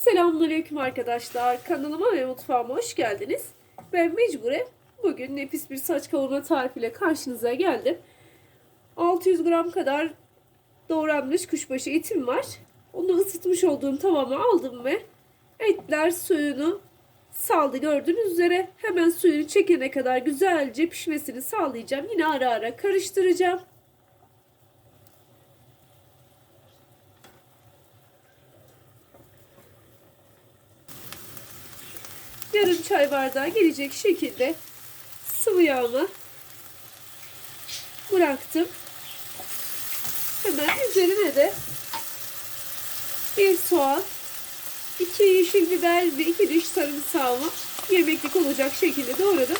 Selamünaleyküm arkadaşlar. Kanalıma ve mutfağıma hoş geldiniz. Ben Mecbure. Bugün nefis bir saç kavurma tarifiyle karşınıza geldim. 600 gram kadar doğranmış kuşbaşı etim var. Onu ısıtmış olduğum tavama aldım ve etler suyunu saldı gördüğünüz üzere. Hemen suyunu çekene kadar güzelce pişmesini sağlayacağım. Yine ara ara karıştıracağım. Yarım çay bardağı gelecek şekilde sıvı yağımı bıraktım. Hemen üzerine de bir soğan, iki yeşil biber ve iki diş sarımsağımı yemeklik olacak şekilde doğradım.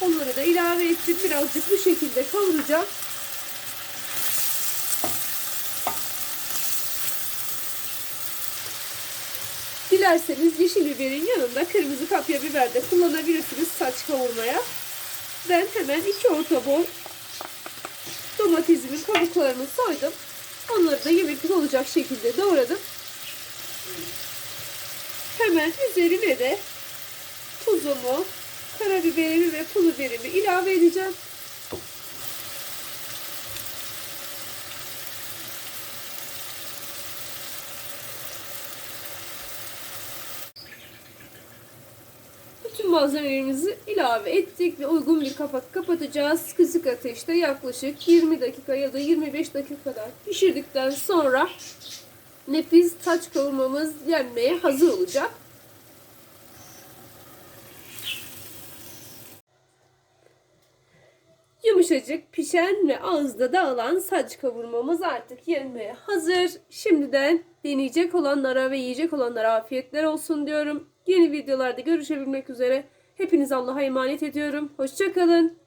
Onları da ilave ettim. Birazcık bu şekilde kavuracağım. Dilerseniz yeşil biberin yanında kırmızı kapya biber de kullanabilirsiniz saç kavurmaya. Ben hemen iki orta boy domatesimin kabuklarını soydum. Onları da yemeklik olacak şekilde doğradım. Hemen üzerine de tuzumu, karabiberimi ve pul biberimi ilave edeceğim. Bütün malzemelerimizi ilave ettik ve uygun bir kapak kapatacağız. Kısık ateşte yaklaşık 20 dakika ya da 25 dakika kadar pişirdikten sonra nefis taç kavurmamız yenmeye hazır olacak. Yumuşacık pişen ve ağızda dağılan saç kavurmamız artık yenmeye hazır. Şimdiden deneyecek olanlara ve yiyecek olanlara afiyetler olsun diyorum. Yeni videolarda görüşebilmek üzere. Hepiniz Allah'a emanet ediyorum. Hoşçakalın.